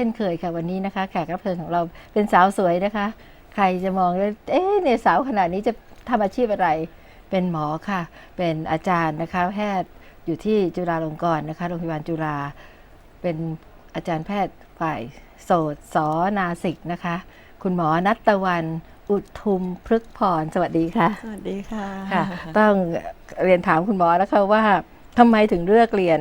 ช่นเคยค่ะวันนี้นะคะ แขกรับเชิญของเราเป็นสาวสวยนะคะ ใครจะมองเลยเอ๊ะเนี่ยสาวขนาดนี้จะทำอาชีพอะไร เป็นหมอค่ะ เป็นอาจารย์นะคะแพทย์อยู่ที่จุฬาลงกรณ์นะคะโรงพยาบาลจุฬาเป็นอาจารย์แพทย์ฝ่ายโสตสอนาสิกนะคะ คุณหมอนัตตะวันอุทุมพฤกษ์พรสวัสดีค่ะ สวัสดีค่ะค่ะ ต้องเรียนถามคุณหมอแล้วค่ะว่าทำไมถึงเลือกเรียน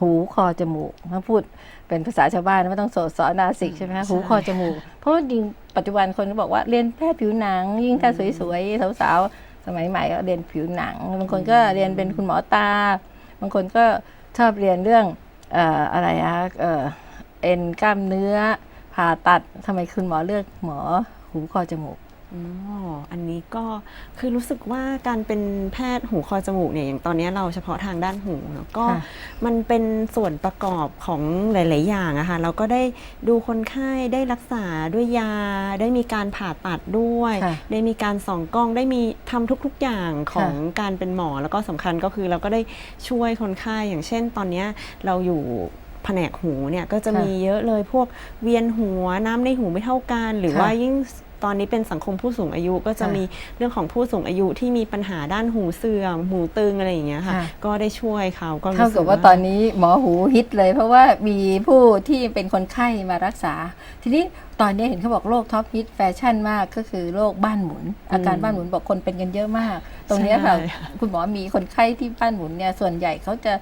หูคอจมูกถ้าพูด เป็นภาษาชาวบ้านไม่ต้องโสตสอนาสิกใช่ไหมคะหูคอจมูก เพราะว่าจริงปัจจุบันคนก็บอกว่าเรียนแพทย์ผิวหนัง ยิ่งถ้าสวยๆสาวๆสมัยใหม่ก็เรียนผิวหนัง บางคนก็เรียนเป็นคุณหมอตา บางคนก็ชอบเรียนเรื่องเอ่ออะไรอะเอ่อเอ็นกล้ามเนื้อผ่าตัดทำไมคุณหมอเลือกหมอหูคอจมูก อ๋อ อันนี้ก็คือรู้สึกว่าการเป็นแพทย์หูคอจมูกเนี่ยอย่างตอนนี้เราเฉพาะทางด้านหูเนอะก็ค่ะ มันเป็นส่วนประกอบของหลาย ๆ อย่างอะค่ะเราก็ได้ดูคนไข้ได้รักษาด้วยยา ได้มีการผ่าตัดด้วย ค่ะได้มีการส่องกล้องได้มีทำทุก ๆ อย่างของการเป็นหมอแล้วก็สำคัญก็คือเราก็ได้ช่วยคนไข้อย่างเช่น ตอนเนี้ยเราอยู่แผนกหูเนี่ยก็จะค่ะ มีเยอะเลยพวกเวียนหัวน้ำในหูไม่เท่ากันหรือค่ะว่า ยิ่ง ตอนนี้เป็นสังคมผู้สูงอายุก็จะค่ะมีเรื่องของผู้สูงอายุที่มีปัญหาด้านหูเสื่อมหูตึงอะไรอย่างเงี้ยค่ะค่ะก็ได้ช่วยเขาก็รู้เท่าสึกับว่าตอนนี้หมอหูฮิตเลย เพราะว่ามีผู้ที่เป็นคนไข้มารักษา ทีนี้ตอนนี้เห็นเขาบอกโรคท็อปฮิตแฟชั่นมากก็คือโรคบ้านหมุน อาการบ้านหมุนบอกคนเป็นกันเยอะมาก ตรงเนี้ยค่ะใช่คุณหมอมีคนไข้ที่บ้านหมุนเนี่ยส่วนใหญ่เขาจะ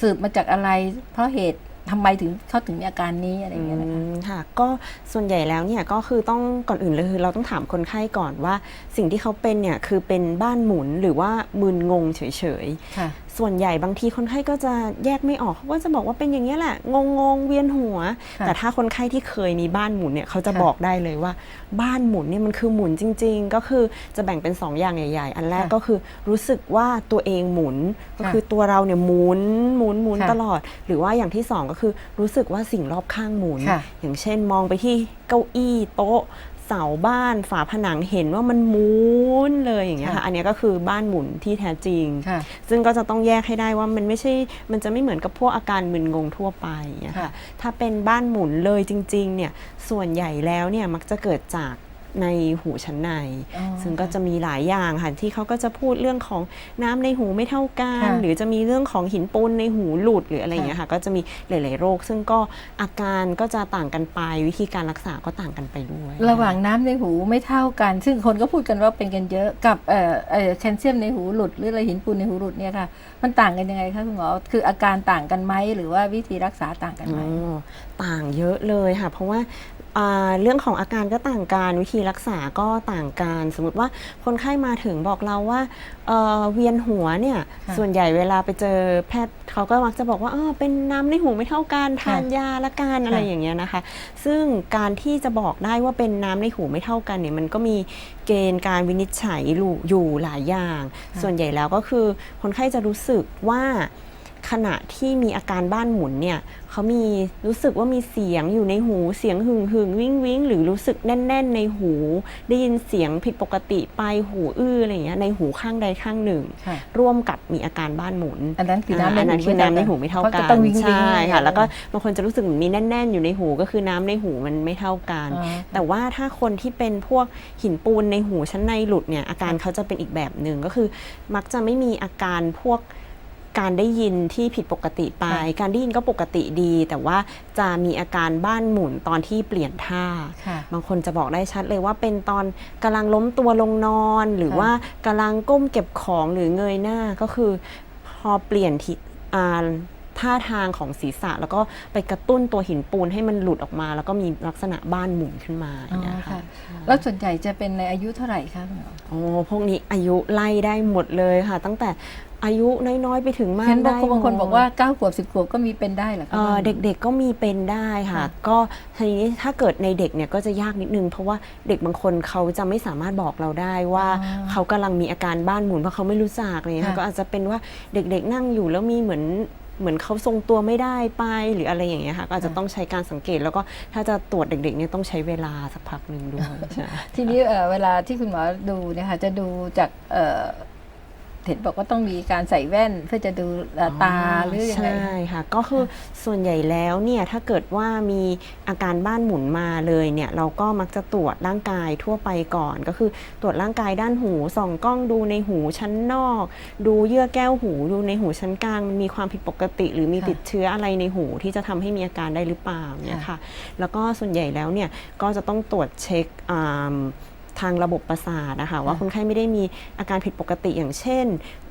สืบมาจากอะไร เพราะเหตุ ทำไมถึงเขาถึงมีอาการนี้อะไรอย่างเงี้ยนะคะอืมค่ะก็ส่วนใหญ่แล้วเนี่ยก็คือต้องก่อนอื่นเลยคือเราต้องถามคนไข้ก่อนว่า สิ่งที่เขาเป็นเนี่ยคือเป็นบ้านหมุนหรือว่ามึนงงเฉยค่ะๆ ส่วนใหญ่บางทีคนไข้ก็จะแยกไม่ออกเขาก็จะบอกว่าเป็นอย่างนี้ยแหละ งงงๆเวียนหัวค่ะแต่ถ้าคนไข้ที่เคยมีบ้านหมุนเนี่ยเขาจะค่ะบอกได้เลยว่า บ้านหมุนเนี่ยมันคือหมุนจริง ๆ ก็คือจะแบ่งเป็นสองอย่างใหญ่ ๆ อันแรกค่ะก็คือรู้สึกว่าตัวเองหมุนก็ค่ะคือตัวเราเนี่ยหมุนหมุนหมุนค่ะตลอด หรือว่าอย่างที่สองก็คือรู้สึกว่าสิ่งรอบข้างหมุนค่ะอย่างเช่นมองไปที่เก้าอี้โต๊ะ เสาบ้านฝาผนังเห็นว่ามันหมุนเลยอย่างเงี้ยค่ะค่ะ อันเนี้ยก็คือบ้านหมุนที่แท้จริง ค่ะซึ่งก็จะต้องแยกให้ได้ว่ามันไม่ใช่ มันจะไม่เหมือนกับพวกอาการมึนงงทั่วไปอย่างเงี้ยค่ะ ค่ะ ถ้าเป็นบ้านหมุนเลยจริง ๆ เนี่ย ส่วนใหญ่แล้วเนี่ยมักจะเกิดจาก ในหูชั้นในอ๋อซึ่งก็จะมีหลายอย่างค่ะที่เขาก็จะพูดเรื่องของน้ำในหูไม่เท่ากันค่ะหรือจะมีเรื่องของหินปูนในหูหลุดหรืออะไรอย่างเงี้ยค่ะ ก็จะมีหลาย ๆ โรค ซึ่งก็อาการก็จะต่างกันไปวิธีการรักษาก็ต่างกันไปด้วย ระหว่างน้ำในหูไม่เท่ากัน ซึ่งคนก็พูดกันว่าเป็นกันเยอะกับเอ่อเอ่อแคลเซียมในหูหลุด หรืออะไรหินปูนในหูหลุดเนี่ยค่ะมันต่างกันยังไงคะคุณหมอคืออาการต่างกันไหมหรือว่าวิธีรักษาต่างกันไหมอ๋อต่างเยอะเลยค่ะ เพราะว่าอ่า เรื่องของอาการก็ต่างกันวิธีรักษาก็ต่างกันสมมติว่าคนไข้มาถึงบอกเราว่าเอ่อเวียนหัวเนี่ยค่ะส่วนใหญ่เวลาไปเจอแพทย์เขาก็มักจะบอกว่าเออเป็นน้ำในหูไม่เท่ากันทานค่ะยาละกันอะไรค่ะอย่างเงี้ยนะคะ ซึ่งการที่จะบอกได้ว่าเป็นน้ำในหูไม่เท่ากันเนี่ยมันก็มีเกณฑ์การวินิจฉัยอยู่อยู่หลายอย่าง ส่วนใหญ่แล้วก็คือคนไข้จะรู้สึกว่า ขณะที่มีอาการบ้านหมุนเนี่ยเขามีรู้สึกว่ามีเสียงอยู่ในหูเสียงหึ่งหึ่งวิ้งวิ้งหรือรู้สึกแน่น ๆ ในหู ได้ยินเสียงผิดปกติไปหูอื้ออะไรอย่างเงี้ยในหูข้างใดข้างหนึ่งค่ะร่วมกับมีอาการบ้านหมุน อันนั้นคือน้ำในอันนั้นหูคือน้ำในหูไม่เท่าพระกัจะนต้องวิ่งวิ่งใช่ค่ะวิ่งแล้วก็บางคนจะรู้สึกเหมือนมีแน่น ๆ อยู่ในหูก็คือน้ำในหูมันไม่เท่ากันอ๋อแต่ว่าถ้าคนที่เป็นพวกหินปูนในหูชั้นในหลุดเนี่ยอาการเขาจะเป็นอีกแบบหนึ่งก็คือ มักจะไม่มีอาการพวก การได้ยินที่ผิดปกติไปค่ะการได้ยินก็ปกติดี แต่ว่าจะมีอาการบ้านหมุนตอนที่เปลี่ยนท่าค่ะบางคนจะบอกได้ชัดเลยว่าเป็นตอนกำลังล้มตัวลงนอน หรือค่ะว่ากำลังก้มเก็บของหรือเงยหน้าก็คือพอเปลี่ยนทิอ่า ท่าทางของศีรษะ แล้วก็ไปกระตุ้นตัวหินปูนให้มันหลุดออกมา แล้วก็มีลักษณะบ้านหมุนขึ้นมาอ๋อเนี่ยค่ะค่ะ แล้วส่วนใหญ่จะเป็นในอายุเท่าไหร่คะคุณหมอโอ้พวกนี้อายุไล่ได้หมดเลยค่ะ ตั้งแต่อายุน้อยๆ ไปถึงมากเห็นบางได้คนบางคนหมดบอกว่า 9 ขวบ 10 ขวบก็มีเป็นได้เหรอคะเอ่อเด็กๆก็มีเป็นได้ค่ะค่ะ ก็ทีนี้ถ้าเกิดในเด็กเนี่ยก็จะยากนิดนึง เพราะว่าเด็กบางคนเขาจะไม่สามารถบอกเราได้ว่าอ๋อเขากำลังมีอาการบ้านหมุนเพราะเขาไม่รู้จักอะไรเลยค่ะค่ะก็อาจจะเป็นว่าเด็กๆนั่งอยู่แล้วมีเหมือน เหมือนเขาทรงตัวไม่ได้ไปหรืออะไรอย่างเงี้ยค่ะก็อาจจะต้องใช้การสังเกต แล้วก็ถ้าจะตรวจเด็กๆเนี่ยต้องใช้เวลาสักพักหนึ่งด้วยใช่ทีนี้เอ่อเวลาที่คุณหมอดูเนี่ยค่ะจะดูจาก เอ่อเห็นบอกว่าต้องมีการใส่แว่นเพื่อจะดูเอ่อตาหรือยังไงใช่ค่ะ ก็คือส่วนใหญ่แล้วเนี่ยถ้าเกิดว่ามีอาการบ้านหมุนมาเลยเนี่ยเราก็มักจะตรวจร่างกายทั่วไปก่อน ก็คือตรวจร่างกายด้านหูส่องกล้องดูในหูชั้นนอก ดูเยื่อแก้วหูดูในหูชั้นกลางมันมีความผิดปกติ หรือมีค่ะติดเชื้ออะไรในหูที่จะทำให้มีอาการได้หรือเปล่าเนี่ยค่ะค่ะ แล้วก็ส่วนใหญ่แล้วเนี่ยก็จะต้องตรวจเช็คอ่า ทางระบบประสาทนะคะว่าคนไข้ไม่ได้มีอาการผิดปกติอย่างเช่น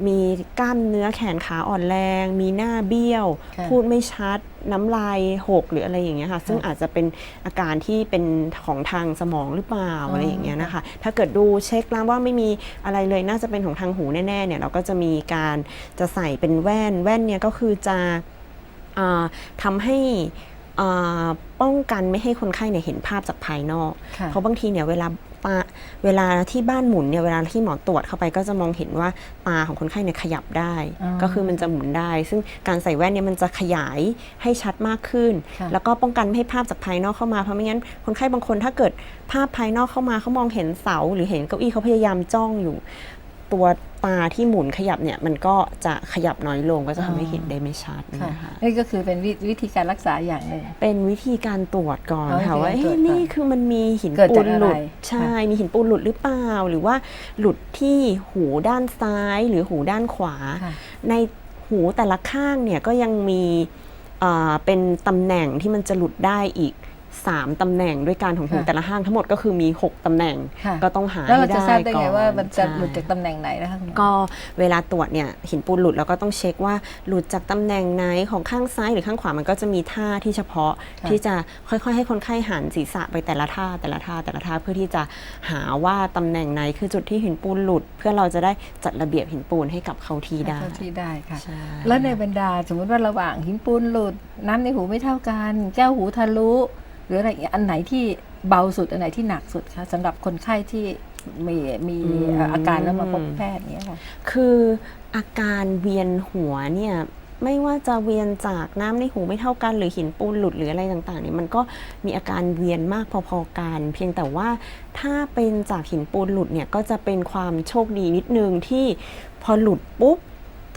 มีกล้ามเนื้อแขนขาอ่อนแรง มีหน้าเบี้ยวค่ะพูดไม่ชัด น้ำลายหกหรืออะไรอย่างเงี้ยค่ะ ซึ่งอาจจะเป็นอาการที่เป็นของทางสมองหรือเปล่าอ๋อออะไรอย่างเงี้ยนะคะ ถ้าเกิดดูเช็คแล้วว่าไม่มีอะไรเลยน่าจะเป็นของทางหูแน่ๆเนี่ยเราก็จะมีการจะใส่เป็นแว่นแว่นเนี่ยก็คือจะอ่าทำให้อ่า ป้องกันไม่ให้คนไข้เนี่ยเห็นภาพจากภายนอกค่ะเพราะบางทีเนี่ยเวลาตาเวลาที่บ้านหมุนเนี่ยเวลาที่หมอตรวจเข้าไปก็จะมองเห็นว่าตาของคนไข้เนี่ยขยับได้อ๋อก็คือมันจะหมุนได้ ซึ่งการใส่แว่นเนี่ยมันจะขยายให้ชัดมากขึ้นค่ะแล้วก็ป้องกันไม่ให้ภาพจากภายนอกเข้ามาเพราะไม่งั้นคนไข้บางคนถ้าเกิดภาพภายนอกเข้ามาเขามองเห็นเสา หรือเห็นเก้าอี้เขาพยายามจ้องอยู่ ตัว ตาที่หมุนขยับเนี่ยมันก็จะขยับน้อยลงก็จะทำให้เห็นได้ไม่ชัดค่ะนะคะนี่ก็คือเป็นวิวิธีการรักษาอย่างหนึ่ง เป็นวิธีการตรวจก่อนอ๋อค่ะว่าวิธีการตรวจเอ๊ะนี่คือมันมีหินเกิดปูจากนอะไรหลุดค่ะใช่มีหินปูนหลุดหรือเปล่า หรือว่าหลุดที่หูด้านซ้ายหรือหูด้านขวาค่ะในหูแต่ละข้างเนี่ยก็ยังมีเอ่อเป็นตำแหน่งที่มันจะหลุดได้อีก 3ตำแหน่งด้วยการของหูค่ะ แต่ละข้างทั้งหมดก็คือมี 6ตำแหน่งค่ะก็ต้องหาแล้วเราให้จะได้ทราบได้ก่ไงอนว่ามันจะใช่ หลุดจากตำแหน่งไหนนะคะคุณหมอ ก็เวลาตรวจเนี่ยหินปูนหลุดเราก็ต้องเช็คว่าหลุดจากตำแหน่งไหนของข้างซ้ายหรือข้างขวามันก็จะมีท่าที่เฉพาะค่ะ ที่จะค่อยๆ ให้คนไข้หันศีรษะไปแต่ละท่าแต่ละท่าแต่ละท่าเพื่อที่จะหาว่าตำแหน่งไหนคือจุดที่หินปูนหลุด เพื่อเราจะได้จัดระเบียบหินปูนให้กลับเข้าที่ได้เท่าที่ได้ค่ะ ใช่ แล้วในบรรดาสมมติว่าระหว่างหินปูนหลุด น้ำในหูไม่เท่ากัน แก้วหูทะลุ หรืออะไรอย่างเงี้ยอันไหนที่เบาสุดอันไหนที่หนักสุดคะสำหรับคนไข้ที่มีมีเอ่ออาการแล้วมาพบแพทย์เนี้ยค่ะ คืออาการเวียนหัวเนี่ยไม่ว่าจะเวียนจากน้ำในหูไม่เท่ากัน หรือหินปูนหลุดหรืออะไรต่างๆเนี่ยมันก็มีอาการเวียนมากพอๆกัน เพียงแต่ว่าถ้าเป็นจากหินปูนหลุดเนี่ยก็จะเป็นความโชคดีนิดนึงที่พอหลุดปุ๊บ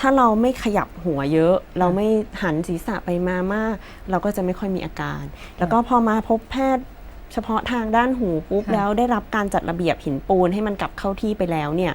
ถ้าเราไม่ขยับหัวเยอะ เราไม่หันศีรษะไปมามาก เราก็จะไม่ค่อยมีอาการ แล้วก็พอมาพบแพทย์เฉพาะทางด้านหูปุ๊บค่ะแล้วได้รับการจัดระเบียบหินปูนให้มันกลับเข้าที่ไปแล้วเนี่ย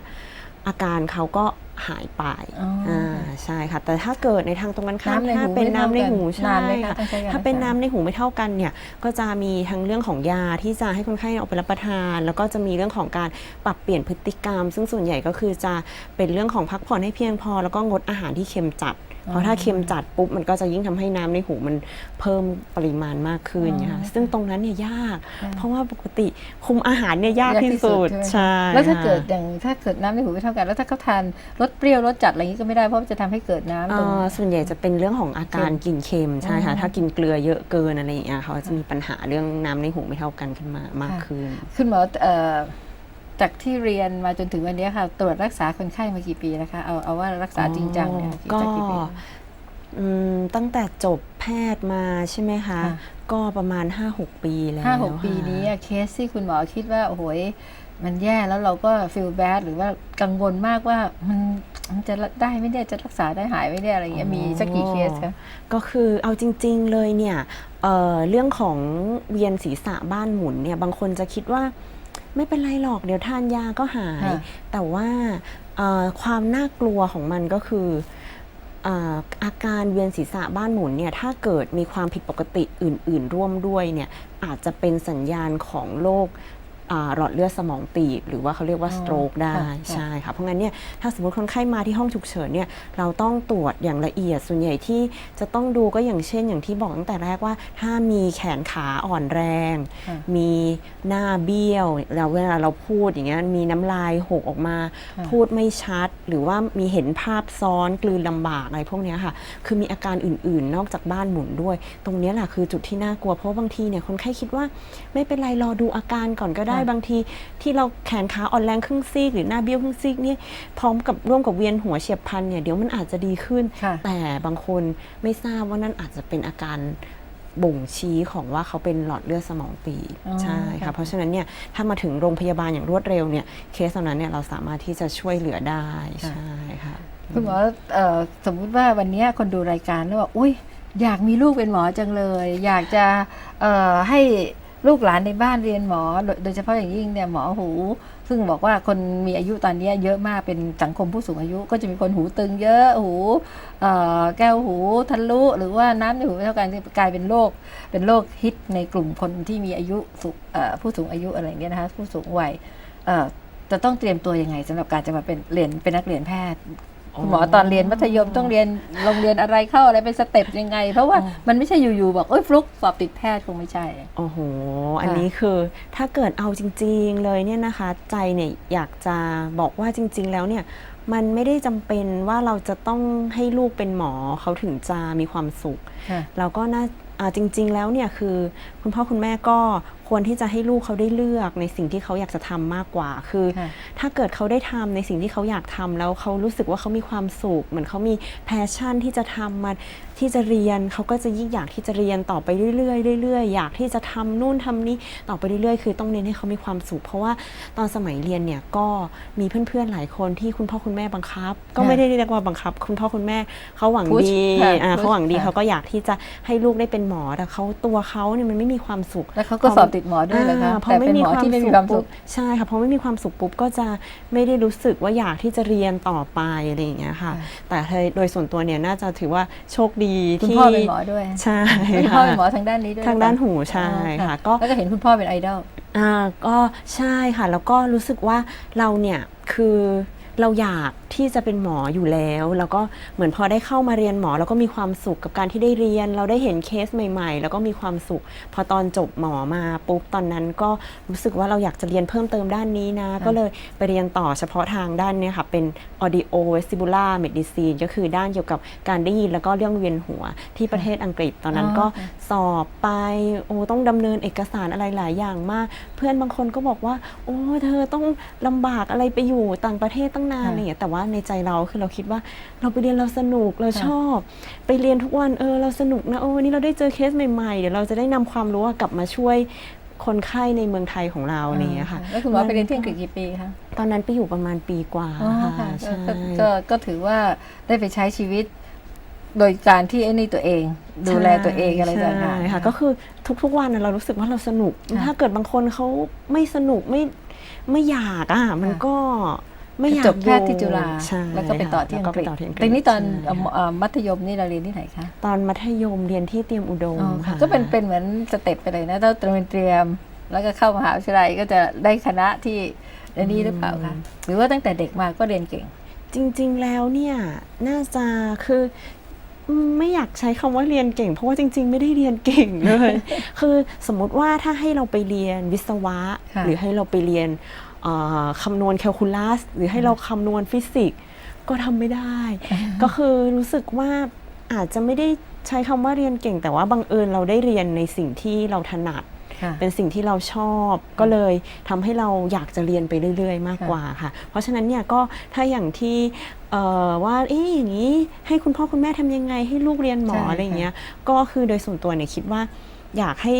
อาการเขาก็ หายไปอ๋ออ่่าใช่ค่ะ แต่ถ้าเกิดในทางตรงกันข้ามน้ำในถ้าหูเป็นไม่น้ำเท่าในกันหูนาใช่นไหมคะค่ะต้องใช้การถ้าเป็นรักษาน้ำในหูไม่เท่ากันเนี่ยก็จะมีทั้งเรื่องของยาที่จะให้คนไข้เอาไปรับประทาน แล้วก็จะมีเรื่องของการปรับเปลี่ยนพฤติกรรม ซึ่งส่วนใหญ่ก็คือจะเป็นเรื่องของพักผ่อนให้เพียงพอ แล้วก็งดอาหารที่เค็มจัด เพราะถ้าเค็มจัดปุ๊บมันก็จะยิ่งทำให้น้ำในหูมันเพิ่มปริมาณมากขึ้นอ๋อนะคะซึ่งตรงนั้นเนี่ยยากค่ะเพราะว่าปกติคุมอาหารเนี่ยยากที่สุดใช่ไหมใช่แล้วถ้าค่ะเกิดอย่างถ้าเกิดน้ำในหูไม่เท่ากันแล้วถ้าเขาทานรสเปรี้ยวรสจัดอะไรอย่างนี้ก็ไม่ได้เพราะมันจะทำให้เกิดน้ำตรงเอ่อส่วนใหญ่จะเป็นเรื่องของอาการเค็มกินเค็มใช่ค่ะอ๋อถ้ากินเกลือเยอะเกินอะไรอย่างเงี้ยเขาจะมีปัญหาเรื่องน้ำในหูไม่เท่ากันขึ้นมามากค่ะขึ้นคุณหมอเอ่อ จากที่เรียนมาจนถึงวันนี้ค่ะ ตรวจรักษาคนไข้มากี่ปีนะคะเอาเอาว่ารักษาจริงจังเนี่ยก็จากกี่ปีอืมตั้งแต่จบแพทย์มาใช่ไหมคะค่ะก็ประมาณ 5-6 ปีแล้วห้าหกปีค่ะนี้อะเคสที่คุณหมอคิดว่า โอ้โหยมันแย่แล้วเราก็ฟีลแบดหรือว่ากังวลมากว่ามันมันจะได้ไม่ได้จะรักษาได้หายไม่ได้อะไรอย่างเงี้ยมีสักกี่เคสคะก็คือเอาจริง ๆเลยเนี่ยเอ่อเรื่องของเวียนศีรษะบ้านหมุนเนี่ยบางคนจะคิดว่า ไม่เป็นไรหรอกเดี๋ยวทานยาก็หายค่ะแต่ว่าเอ่อความน่ากลัวของมันก็คือเอ่ออาการเวียนศีรษะบ้านหมุนเนี่ยถ้าเกิดมีความผิดปกติอื่น ๆ ร่วมด้วยเนี่ยอาจจะเป็นสัญญาณของโรคอ่า หลอดเลือดสมองตีบ หรือว่าเขาเรียกว่าอ๋อสโตรกได้ค่ะค่ะใช่ค่ะเพราะงั้นเนี่ยถ้าสมมติคนไข้มาที่ห้องฉุกเฉินเนี่ยเราต้องตรวจอย่างละเอียดส่วนใหญ่ที่จะต้องดูก็อย่างเช่น อย่างที่บอกตั้งแต่แรกว่า ถ้ามีแขนขาอ่อนแรงค่ะมีหน้าเบี้ยวแล้วเวลาเราพูดอย่างเงี้ยมีน้ำลายหกออกมาค่ะพูดไม่ชัด หรือว่ามีเห็นภาพซ้อนกลืนลำบากอะไรพวกเนี้ยค่ะ คือมีอาการอื่นๆ นอกจากบ้านหมุนด้วย ตรงเนี้ยแหละคือจุดที่น่ากลัวเพราะว่าบางทีเนี่ยคนไข้คิดว่าไม่เป็นไรรอดูอาการก่อนก็ได้ค่ะบางทีที่เราแขนขาอ่อนแรงครึ่งซีกหรือหน้าเบี้ยวครึ่งซีกเนี่ยพร้อมกับร่วมกับเวียนหัวเฉียบพลันเนี่ยเดี๋ยวมันอาจจะดีขึ้นค่ะแต่บางคนไม่ทราบว่านั่นอาจจะเป็นอาการบ่งชี้ของว่าเขาเป็นหลอดเลือดสมองตีบอ๋อใช่ค่ะค่ะเพราะฉะนั้นเนี่ยถ้ามาถึงโรงพยาบาลอย่างรวดเร็วเนี่ยเคสเหล่านั้นเนี่ยเราสามารถที่จะช่วยเหลือได้ใช่ค่ะคุณหมอเอ่อสมมุติว่าวันเนี้ยคนดูรายการแล้วบอกอุ้ยอยากมีลูกเป็นหมอจังเลย อยากจะเอ่อให้ ลูกหลานในบ้านเรียนหมอ โดยเฉพาะอย่างยิ่งเนี่ยหมอหู ซึ่งบอกว่าคนมีอายุตอนนี้เยอะมากเป็นสังคมผู้สูงอายุ ก็จะมีคนหูตึงเยอะหูแก้วหูทะลุหรือว่าน้ำในหูเท่ากันกลายเป็นโรคเป็นโรคฮิตในกลุ่มคนที่มีอายุผู้สูงอายุอะไรเงี้ยนะคะผู้สูงวัยจะต้องเตรียมตัวยังไงสำหรับการจะมาเป็นเรียนเป็นนักเรียนแพทย์ คุณหมอตอนเรียนมัธยมต้องเรียนโรงเรียนอะไรเข้าอะไรเป็นสเต็ปยังไง เพราะว่ามันไม่ใช่อยู่ๆบอกเอ้ยฟลุกสอบติดแพทย์คงไม่ใช่ โอ้โห อันนี้คือถ้าเกิดเอาจริง ๆ เลยเนี่ยนะคะ ใจเนี่ยอยากจะบอกว่าจริง ๆ แล้วเนี่ยมันไม่ได้จำเป็นว่าเราจะต้องให้ลูกเป็นหมอเขาถึงจะมีความสุขค่ะเราก็น่าอ่าจริง ๆ แล้วเนี่ยคือคุณพ่อคุณแม่ก็ควรที่จะให้ลูกเขาได้เลือกในสิ่งที่เขาอยากจะทำมากกว่า คือค่ะถ้าเกิดเขาได้ทำในสิ่งที่เขาอยากทำแล้วเขารู้สึกว่าเขามีความสุขเหมือนเขามีแพชชั่นที่จะทำมาที่จะเรียนเขาก็จะยิ่งอยากที่จะเรียนต่อไปเรื่อยๆเรื่อยๆอยากที่จะทำนู่นทำนี่ต่อไปเรื่อยๆ คือต้องเน้นให้เขามีความสุข เพราะว่าตอนสมัยเรียนเนี่ยก็มีเพื่อนๆหลายคนที่คุณพ่อคุณแม่บังคับ ก็ไม่ได้เรียกว่าบังคับ คุณพ่อคุณแม่เขาหวัง Push ดีค่ะอ่า Push เขาหวังดีค่ะเขาก็อยากที่จะให้ลูกได้เป็นหมอแต่เขาตัวเขาเนี่ยมันไม่มีความสุขแล้วเขาก็สอบติดหมอด้วยเลยคะอ่าพอแต่ไม่เป็นมีหมอความที่ไม่มีสุความขสุปุ๊ขบใช่ค่ะพอไม่มีความสุขปุ๊บก็จะไม่ได้รู้สึกว่าอยากที่จะเรียนต่อไปอะไรอย่างเงี้ยค่ะค่ะแต่โดยส่วนตัวเนี่ยน่าจะถือว่าโชคดีคุณที่พ่อเป็นหมอด้วยใช่คุณพ่อค่ะเป็นหมอทางด้านนี้ด้วยทางด้านหูใช่ค่ะก็แล้วก็เห็นคุณพ่อเป็นไอดอลอ่าก็ใช่ค่ะ แล้วก็รู้สึกว่าเราเนี่ยคือ เราอยากที่จะเป็นหมออยู่แล้ว แล้วก็เหมือนพอได้เข้ามาเรียนหมอแล้วก็มีความสุขกับการที่ได้เรียน เราได้เห็นเคสใหม่ ๆ แล้วก็มีความสุข พอตอนจบหมอมาปุ๊บตอนนั้นก็รู้สึกว่าเราอยากจะเรียนเพิ่มเติมด้านนี้นะ ก็เลยไปเรียนต่อเฉพาะทางด้านเนี่ยค่ะเป็น audio vestibular medicine ก็คือด้านเกี่ยวกับการได้ยินแล้วก็เรื่องเวียนหัวที่ประเทศอังกฤษตอนนั้นก็อ๋อสอบไปโอ้ต้องดำเนินเอกสารอะไรหลายอย่างมาก เพื่อนบางคนก็บอกว่า โอ้เธอต้องลำบากอะไรไปอยู่ต่างประเทศตั้งนานค่ะอะไรอย่างเงี้ยแต่ว่าในใจเราคือเราคิดว่าเราไปเรียนเราสนุกเราค่ะชอบ ไปเรียนทุกวันเออเราสนุกนะเออวันนี้เราได้เจอเคสใหม่ๆเดี๋ยวเราจะได้นำความรู้อะกลับมาช่วยคนไข้ในเมืองไทยของเราอะไรอย่างเงี้ยค่ะแล้วคุณหมอไปเรียนที่อังกฤษกี่ปีคะตอนนั้นไปอยู่ประมาณปีกว่าอ๋อค่ะค่ะใช่ก็ก็ก็ถือว่าได้ไปใช้ชีวิตโดยการที่ไอ้นี่ตัวเอง ดูแลตัวเองอะไรต่างใช่ๆค่ะ ก็คือทุกๆวันน่ะเรารู้สึกว่าเราสนุกค่ะถ้าเกิดบางคนเขาไม่สนุกไม่ไม่อยากอะมันก็ ไม่อยากจบแพทย์ที่จุฬาใช่แล้วก็ไปต่อที่ค่ะอังกฤษแล้วไปต่อที่อังกฤษแต่นี่ตอนใช่เอ่อเอ่อมัธยมนี่เราเรียนที่ไหนคะ ตอนมัธยมเรียนที่เตรียมอุดมอ๋อค่ะค่ะก็เป็นเป็นเหมือนสเต็ปไปเลยนะถ้าเตรียมเตรียม แล้วก็เข้ามหาวิทยาลัยก็จะได้คณะที่อันนี้หรือเปล่าคะหรือว่าตั้งแต่เด็กมาก็เรียนเก่ง จริง ๆ แล้วเนี่ยน่าจะคืออืมไม่อยากใช้คำว่าเรียนเก่ง เพราะว่าจริง ๆ ไม่ได้เรียนเก่งเลย คือสมมุติว่าถ้าให้เราไปเรียนวิศวะค่ะหรือให้เราไปเรียนเอ่อ คำนวณแคลคูลัสหรือให้เราคำนวณฟิสิกส์ก็ทำไม่ได้ ก็คือรู้สึกว่าอาจจะไม่ได้ใช้คำว่าเรียนเก่ง แต่ว่าบังเอิญเราได้เรียนในสิ่งที่เราถนัดค่ะเป็นสิ่งที่เราชอบ ก็เลยทำให้เราอยากจะเรียนไปเรื่อย ๆ มากค่ะกว่าค่ะ เพราะฉะนั้นเนี่ยก็ถ้าอย่างที่เอ่อว่าเอ๊ะอย่างนี้ให้คุณพ่อคุณแม่ทำยังไงให้ลูกเรียนหมอใช่อะไรอย่างเงี้ยก็คือโดยส่วนตัวเนี่ยคิดว่าอยากให้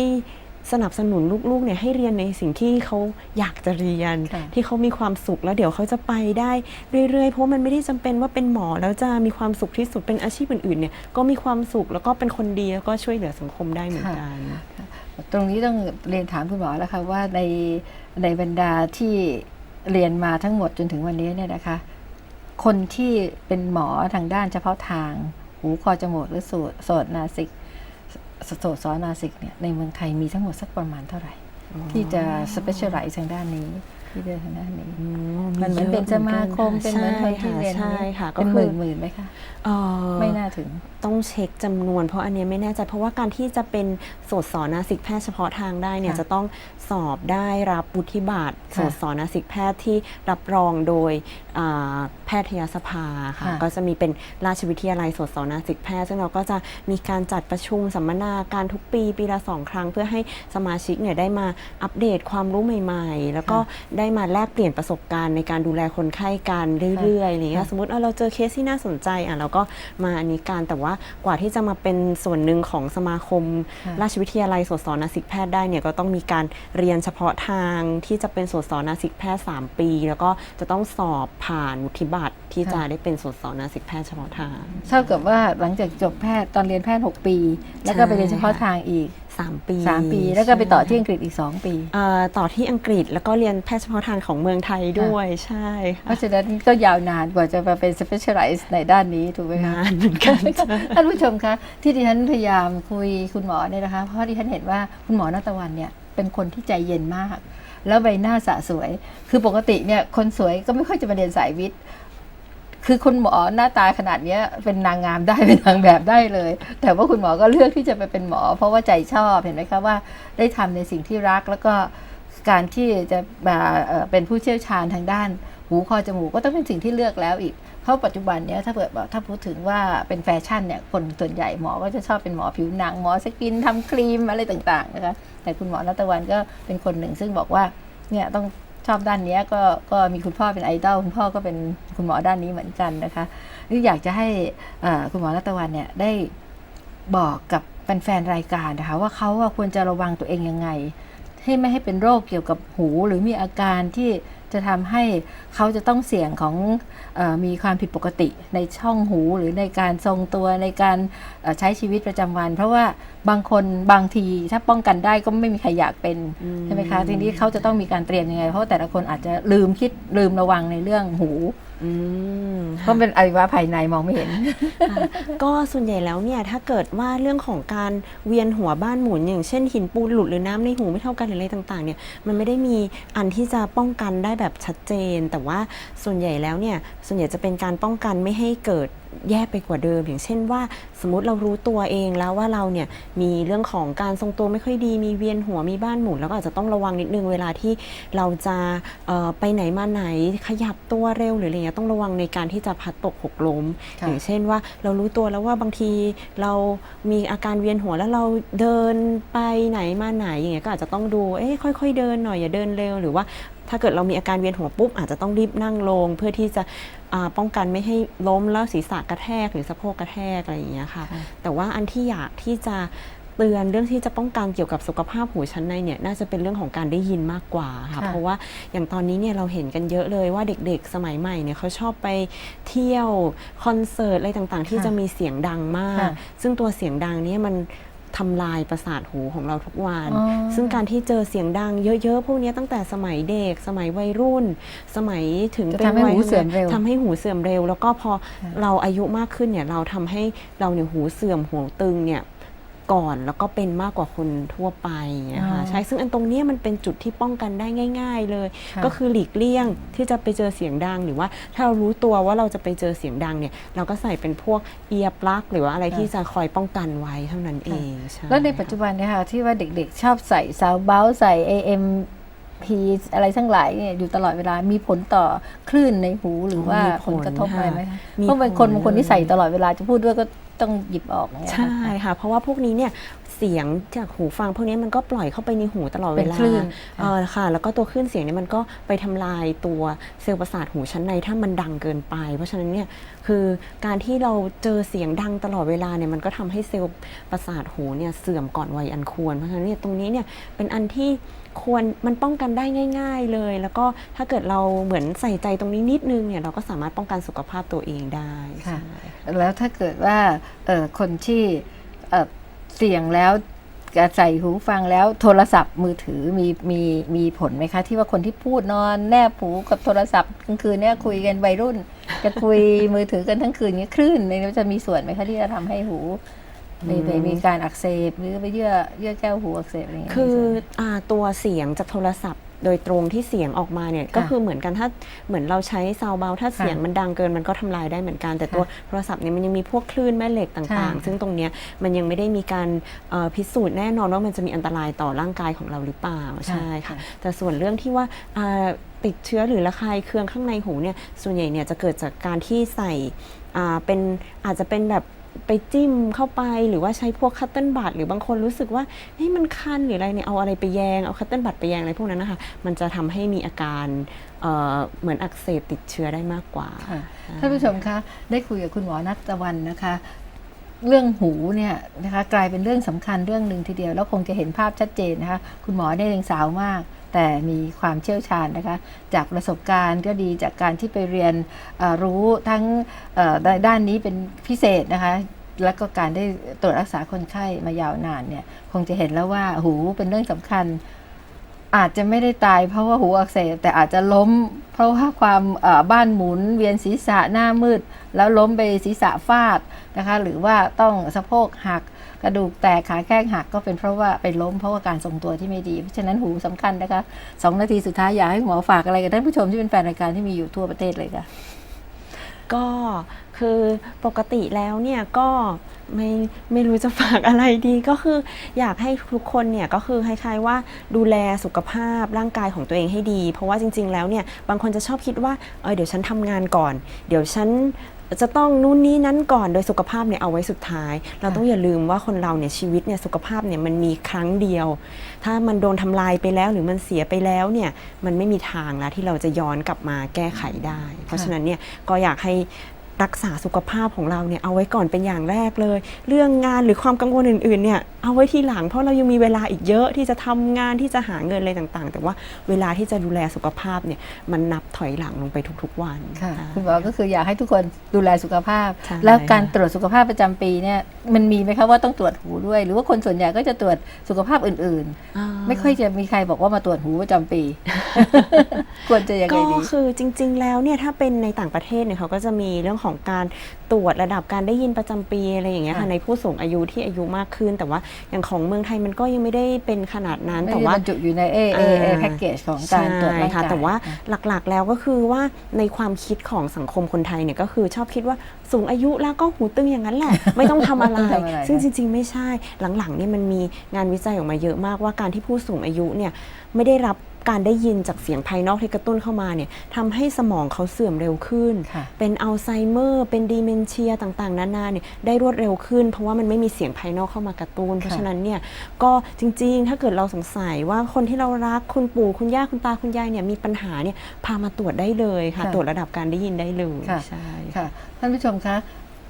สนับสนุนลูกๆเนี่ยให้เรียนในสิ่งที่เขาอยากจะเรียนค่ะที่เขามีความสุขแล้วเดี๋ยวเขาจะไปได้เรื่อยๆ เพราะว่ามันไม่ได้จำเป็นว่าเป็นหมอแล้วจะมีความสุขที่สุดเป็นอาชีพอื่นๆเนี่ยก็มีความสุขแล้วก็เป็นคนดีแล้วก็ช่วยเหลือสังคมได้เหมือนกัน ตรงนี้ต้องเรียนถามคุณหมอแล้วค่ะว่าในในบรรดาที่เรียนมาทั้งหมดจนถึงวันนี้เนี่ยนะคะ คนที่เป็นหมอทางด้านเฉพาะทาง หูคอจมูกหรือโสดโสดนาสิก โสดซอนาสิกเนี่ยในเมืองไทยมีทั้งหมดสักประมาณเท่าไหร่ ที่จะ specialize ทางด้านนี้ที่เรียนทางด้านนี้มันเหมือนเป็นสมาคมเป็นเหมือนคนที่เรียนใช่ค่ะก็เป็นหคืมื่อนหมื่นไหมคะเอ่อไม่น่าถึงต้องเช็คจำนวน เพราะอันเนี้ยไม่แน่ใจเพราะว่าการที่จะเป็นโสตสอนาสิกแพทย์เฉพาะทางได้เนี่ยค่ะจะต้องสอบได้รับวุฒิบัตรโสค่ะตสอนาสิกแพทย์ที่รับรองโดยอ่า แพทยสภาค่ะค่ะก็จะมีเป็นราชวิทยาลัยโสตสอนาสิกแพทย์ ซึ่งเราก็จะมีการจัดประชุมสัมมนาการทุกปีปีละสองครั้ง เพื่อให้สมาชิกเนี่ยได้มาอัปเดตความรู้ใหม่ ๆ แล้วก็ได้ได้มาแลกเปลี่ยนประสบการณ์ในการดูแลคนไข้กันเรื่อยๆอะไรเงี้ยค่ะสมมติเออเราเจอเคสที่น่าสนใจอะเราก็มาอันนี้การแต่ว่ากว่าที่จะมาเป็นส่วนหนึ่งของสมาคมค่ะราชวิทยาลัยสวสนศิกแพทย์ได้เนี่ยก็ต้องมีการเรียนเฉพาะทางที่จะเป็นสวสนศิกแพทย์ 3 ปี แล้วก็จะต้องสอบผ่านวุฒิบัตรที่จะได้เป็นสวสนศิกแพทย์เฉพาะทางเท่ากับว่าหลังจากจบแพทย์ตอนเรียนแพทย์ 6 ปี แล้วก็ไปเรียนเฉพาะทางอีก 3 ปี 3 ปี แล้วก็ไปต่อที่อังกฤษอีก 2 ปีเอ่อต่อที่อังกฤษแล้วก็เรียนแพทย์เฉพาะทางของเมืองไทยด้วยใช่เพค่ะราะฉะนั้นก็ยาวนานกว่าจะมาเป็น specialize ในด้านนี้ถูกไหมคะนานเหมือนกันท่านผู้ชมคะที่ดิฉันพยายามคุยคุณหมอเนี่ยนะคะเพราะดิฉันเห็นว่าคุณหมอนัตวันเนี่ยเป็นคนที่ใจเย็นมาก แล้วใบหน้าสะสวย คือปกติเนี่ยคนสวยก็ไม่ค่อยจะมาเรียนสายวิทย์คือคุณหมอหน้าตาขนาดเนี้ยเป็นนางงามได้เป็นนางแบบได้เลย แต่ว่าคุณหมอก็เลือกที่จะไปเป็นหมอ เพราะว่าใจชอบเห็นไหมคะว่าได้ทำในสิ่งที่รักแล้วก็การที่จะมาเป็นผู้เชี่ยวชาญทางด้านหูคอจมูกก็ต้องเป็นสิ่งที่เลือกแล้วอีก เพราะปัจจุบันเนี้ยถ้าเกิดถ้าพูดถึงว่าเป็นแฟชั่นเนี่ยคนส่วนใหญ่หมอก็จะชอบเป็นหมอผิวหนังหมอสกินทำครีมอะไรต่างๆนะคะแต่คุณหมอนัตวันก็เป็นคนหนึ่ง ซึ่งบอกว่าเนี่ยต้องชอบด้านนี้ก็ก็มีคุณพ่อเป็นไอดอลคุณพ่อก็เป็นคุณหมอด้านนี้เหมือนกันนะคะนี่อยากจะให้อ่าคุณหมอนัตวันเนี่ยได้บอกกับแฟนๆรายการนะคะว่าเขาควรจะระวังตัวเองยังไง ให้ไม่ให้เป็นโรคเกี่ยวกับหู หรือมีอาการที่ จะทำให้เขาจะต้องเสี่ยงของเออมีความผิดปกติในช่องหูหรือในการทรงตัวในการเอ่อใช้ชีวิตประจำวัน เพราะว่าบางคนบางทีถ้าป้องกันได้ก็ไม่มีใครอยากเป็นอืมใช่ไหมคะทีนี้เขาจะต้องมีการเตรียมยังไง เพราะว่าแต่ละคนอาจจะลืมคิดลืมระวังในเรื่องหู อืมเพราะเป็นอวัยวะภายในมองไม่เห็นค่ะก็ส่วนใหญ่แล้วเนี่ยถ้าเกิดว่าเรื่องของการเวียนหัวบ้านหมุนอย่างเช่นหินปูนหลุดหรือน้ำในหูไม่เท่ากันหรืออะไรต่างๆ เนี่ยมันไม่ได้มีอันที่จะป้องกันได้แบบชัดเจน แต่ว่าส่วนใหญ่แล้วเนี่ยส่วนใหญ่จะเป็นการป้องกันไม่ให้เกิดแย่ไปกว่าเดิม อย่างเช่นว่า สมมติเรารู้ตัวเองแล้วว่าเราเนี่ยมีเรื่องของการทรงตัวไม่ค่อยดี มีเวียนหัวมีบ้านหมุนแล้วก็อาจจะต้องระวังนิดนึงเวลาที่เราจะเอ่อไปไหนมาไหนขยับตัวเร็วหรืออะไรเงี้ยต้องระวังในการที่จะพลัดตกหกล้มค่ะอย่างเช่นว่าเรารู้ตัวแล้วว่าบางทีเรามีอาการเวียนหัวแล้วเราเดินไปไหนมาไหนอย่างเงี้ยก็อาจจะต้องดูเอ้ยค่อย ๆ เดินหน่อยอย่าเดินเร็วหรือว่าถ้าเกิดเรามีอาการเวียนหัวปุ๊บอาจจะต้องรีบนั่งลง เพื่อที่จะอ่า ป้องกันไม่ให้ล้มแล้วศีรษะกระแทกหรือสะโพกกระแทกอะไรอย่างเงี้ยค่ะค่ะ แต่ว่าอันที่อยากที่จะเตือนเรื่องที่จะป้องกันเกี่ยวกับสุขภาพหูชั้นในเนี่ยน่าจะเป็นเรื่องของการได้ยินมากกว่าค่ะค่ะเพราะว่าอย่างตอนนี้เนี่ยเราเห็นกันเยอะเลยว่าเด็กๆ สมัยใหม่เนี่ยเขาชอบไปเที่ยวคอนเสิร์ตอะไรต่างๆ ที่ค่ะจะมีเสียงดังมากค่ะซึ่งตัวเสียงดังเนี่ยมัน ทำลายประสาทหูของเราทุกวันอ๋อซึ่งการที่เจอเสียงดังเยอะๆ พวกเนี้ยตั้งแต่สมัยเด็ก สมัยวัยรุ่น สมัยถึงจะเป็นทำให้วัยหูเสื่อมเร็วทำให้หูเสื่อมเร็ว แล้วก็พอค่ะเราอายุมากขึ้นเนี่ยเราทำให้เราเนี่ยหูเสื่อมหูตึงเนี่ย ก่อนแล้วก็เป็นมากกว่าคนทั่วไปอย่างเงี้ยค่ะอ๋อใช่ซึ่งอันตรงเนี้ยมันเป็นจุดที่ป้องกันได้ง่าย ๆ เลยค่ะก็คือหลีกเลี่ยงที่จะไปเจอเสียงดังหรือว่าถ้าเรารู้ตัวว่าเราจะไปเจอเสียงดังเนี่ยเราก็ใส่เป็นพวกเอียร์ปลั๊กหรือว่าอะไรที่จะคอยป้องกันไว้เท่านั้นเองช่แล้วในปัจจุบันเนี่ยค่ะที่ว่าเด็กๆ ชอบใส่ซาวเบลใส่ AM P อะไรทั้งหลายเนี่ยอยู่ตลอดเวลามีผลต่อคลื่นในหูหรือว่าผลกระทบอะไรไหมคะมีเพราะบางคนผลบางคนที่ใส่ตลอดเวลาจะพูดด้วยก็ต้องหยิบออกอย่างเงี้ยใช่ค่ะเพราะว่าพวกนี้เนี่ย เสียงจากหูฟังพวกนี้มันก็ปล่อยเข้าไปในหูตลอดเวเป็นลาคลื่นเออค่ะ แล้วก็ตัวคลื่นเสียงเนี่ยมันก็ไปทำลายตัวเซลล์ประสาทหูชั้นในถ้ามันดังเกินไป เพราะฉะนั้นเนี่ยคือการที่เราเจอเสียงดังตลอดเวลาเนี่ยมันก็ทำให้เซลล์ประสาทหูเนี่ยเสื่อมก่อนวัยอันควร เพราะฉะนั้นเนี่ยตรงนี้เนี่ยเป็นอันที่ควรมันป้องกันได้ง่าย ๆเลย แล้วก็ถ้าเกิดเราเหมือนใส่ใจตรงนี้นิดนึงเนี่ยเราก็สามารถป้องกันสุขภาพตัวเองได้ค่ะใช่แล้วถ้าเกิดว่าเอ่อคนที่ เอ่อเสี่ยงแล้วใส่หูฟังแล้วโทรศัพท์มือถือมีมีมีผลไหมคะ ที่ว่าคนที่พูดนอนแนบหูกับโทรศัพท์กลางคืนเนี่ยคุยกันวัยรุ่น จะคุยมือถือกันทั้งคืนเนี้ยคลื่นในนี้จะมีส่วนไหมคะที่จะทำให้หูในในมีการอักเสบหรือไปเยื่อเยื่อแก้วหูอักเสบอะไรอย่างเงี้ยคือมีส่วนไหมอาตัวเสียงจากโทรศัพท์ โดยตรงที่เสียงออกมาเนี่ยก็คือเหมือนกันถ้าเหมือนเราใช้ซาวเบาถ้าเสียงมันดังเกินมันก็ทำลายได้เหมือนกัน แต่ตัวโทรศัพท์เนี่ยมันยังมีพวกคลื่นแม่เหล็กต่างใช่ๆซึ่งตรงเนี้ยมันยังไม่ได้มีการเอ่อพิสูจน์แน่นอนว่ามันจะมีอันตรายต่อร่างกายของเราหรือเปล่าใช่ค่ะแต่ส่วนเรื่องที่ว่าอ่าติดเชื้อหรือระคายเคืองข้างในหูเนี่ยส่วนใหญ่เนี่ยจะเกิดจากการที่ใส่อ่าเป็นอาจจะเป็นแบบ ไปจิ้มเข้าไปหรือว่าใช้พวกคัตเติ้ลบัตหรือบางคนรู้สึกว่าเฮ้ยมันคันหรืออะไรเนี่ยเอาอะไรไปแยงเอาคัตเติ้ลบัตไปแยงอะไรพวกนั้นนะคะมันจะทำให้มีอาการเอ่อเหมือนอักเสบติดเชื้อได้มากกว่าค่ะท่านผู้ชมคะได้คุยกับคุณหมอนัทวันนะคะเรื่องหูเนี่ยนะคะกลายเป็นเรื่องสำคัญเรื่องหนึ่งทีเดียว แล้วคงจะเห็นภาพชัดเจนนะคะคุณหมอเนี่ยยังสาวมาก แต่มีความเชี่ยวชาญนะคะ จากประสบการณ์ก็ดีจากการที่ไปเรียนรู้ทั้งด้านด้านนี้เป็นพิเศษนะคะแล้วก็การได้ตรวจรักษาคนไข้มายาวนานเนี่ย คงจะเห็นแล้วว่าหูเป็นเรื่องสำคัญ อาจจะไม่ได้ตายเพราะว่าหูอักเสบแต่อาจจะล้ม เพราะว่าความบ้านหมุนเวียนศีรษะหน้ามืด แล้วล้มไปศีรษะฟาดนะคะ หรือว่าต้องสะโพกหักกระดูกแตกขาแข้งหักก็เป็นเพราะว่าไปล้มเพราะว่าการทรงตัวที่ไม่ดี เพราะฉะนั้นหูสำคัญนะคะสองนาทีสุดท้ายอยากให้หมอฝากอะไรกับท่านผู้ชมที่เป็นแฟนรายการที่มีอยู่ทั่วประเทศเลยค่ะก็คือปกติแล้วเนี่ยก็ไม่ไม่รู้จะฝากอะไรดีก็คืออยากให้ทุกคนเนี่ยก็คือคล้ายๆว่าดูแลสุขภาพร่างกายของตัวเองให้ดี เพราะว่าจริง ๆ แล้วเนี่ยบางคนจะชอบคิดว่าเออเดี๋ยวฉันทำงานก่อน เดี๋ยวฉัน จะต้องนู่นนี่นั้นก่อนโดยสุขภาพเนี่ยเอาไว้สุดท้าย เราต้องอย่าลืมว่าคนเราเนี่ยชีวิตเนี่ยสุขภาพเนี่ยมันมีครั้งเดียว ถ้ามันโดนทำลายไปแล้วหรือมันเสียไปแล้วเนี่ยมันไม่มีทางแล้วที่เราจะย้อนกลับมาแก้ไขได้ เพราะฉะนั้นเนี่ยก็อยากให้ รักษาสุขภาพของเราเนี่ยเอาไว้ก่อนเป็นอย่างแรกเลย เรื่องงานหรือความกังวลอื่นๆเนี่ยเอาไว้ทีหลังเพราะเรายังมีเวลาอีกเยอะที่จะทำงานที่จะหาเงินอะไรต่างๆ แต่ว่าเวลาที่จะดูแลสุขภาพเนี่ยมันนับถอยหลังลงไปทุกๆวันค่ะค่ะคุณหมอก็คืออยากให้ทุกคนดูแลสุขภาพใช่แล้วการค่ะตรวจสุขภาพประจำปีเนี่ยมันมีไหมคะว่าต้องตรวจหูด้วย หรือว่าคนส่วนใหญ่ก็จะตรวจสุขภาพอื่นอ่าๆไม่ค่อยจะมีใครบอกว่ามาตรวจหูประจำปี ควรจะยังไงก็ดีคือจริง ๆ แล้วเนี่ยถ้าเป็นในต่างประเทศเนี่ยเขาก็จะมีเรื่องของการตรวจระดับการได้ยินประจำปีอะไรอย่างเงี้ยค่ะค่ะในผู้สูงอายุที่อายุมากขึ้น แต่ว่าอย่างของเมืองไทยมันก็ยังไม่ได้เป็นขนาดนั้นไม่แต่ได้ว่าบรรจุอยู่ใน A A A แพ็กเกจของการตรวจร่างใช่ค่ะกายแต่ว่าหลักๆแล้วก็คือว่าในความคิดของสังคมคนไทยเนี่ยก็คือชอบคิดว่าสูงอายุแล้วก็หูตึงอย่างนั้นแหละ ไม่ต้องทำอะไรไม่ต้องทำอะไร ซึ่งจริง ๆ ไม่ใช่หลังๆเนี่ยมันมีงานวิจัยออกมาเยอะมากว่าการที่ผู้สูงอายุเนี่ยไม่ได้รับ การได้ยินจากเสียงภายนอกที่กระตุ้นเข้ามาเนี่ยทำให้สมองเขาเสื่อมเร็วขึ้นค่ะเป็นอัลไซเมอร์ เป็นดีเมนเชียต่างๆ นานาเนี่ยได้รวดเร็วขึ้น เพราะว่ามันไม่มีเสียงภายนอกเข้ามากระตุ้น เพราะฉะนั้นเนี่ยก็จริงๆ ถ้าเกิดเราสงสัยว่าคนที่เรารักคุณปู่คุณย่าคุณตาคุณยายเนี่ยมีปัญหาเนี่ยพามาตรวจได้เลยค่ะค่ะตรวจระดับการได้ยินได้เลยค่ะใช่ค่ะท่านผู้ชมคะ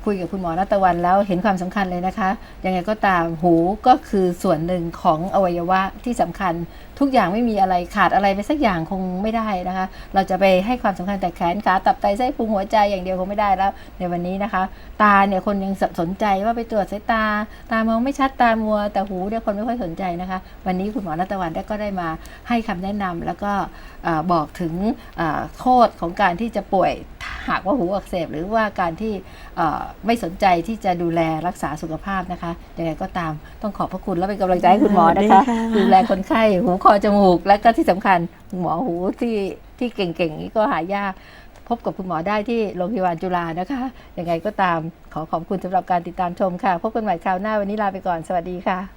คุยกับคุณหมอนัตวันแล้วเห็นความสำคัญเลยนะคะ ยังไงก็ตามหูก็คือส่วนหนึ่งของอวัยวะที่สำคัญ ทุกอย่างไม่มีอะไรขาดอะไรไปสักอย่างคงไม่ได้นะคะ เราจะไปให้ความสำคัญแต่แขนขาตับไตไส้พุงหัวใจอย่างเดียวคงไม่ได้แล้ว ในวันนี้นะคะ ตาเนี่ยคนยังสนใจว่าไปตรวจสายตา ตามองไม่ชัดตามัว แต่หูเนี่ยคนไม่ค่อยสนใจนะคะ วันนี้คุณหมอนัตวันได้ก็ได้มาให้คำแนะนำแล้วก็เอ่อบอกถึงเอ่อโทษของการที่จะป่วยหากว่าหูอักเสบหรือว่าการที่เอ่อไม่สนใจที่จะดูแลรักษาสุขภาพนะคะยังไงก็ตามต้องขอบพระคุณและเป็นกำลังใจให้คุณหมอนะคะได้ค่ะดูแลคนไข้หูคอจมูก และก็ที่สำคัญหมอหูที่ที่เก่งๆ นี่ก็หายาก พบกับคุณหมอได้ที่โรงพยาบาลจุฬานะคะยังไงก็ตามขอขอบคุณสำหรับการติดตามชมค่ะ พบกันใหม่คราวหน้าวันนี้ลาไปก่อนสวัสดีค่ะ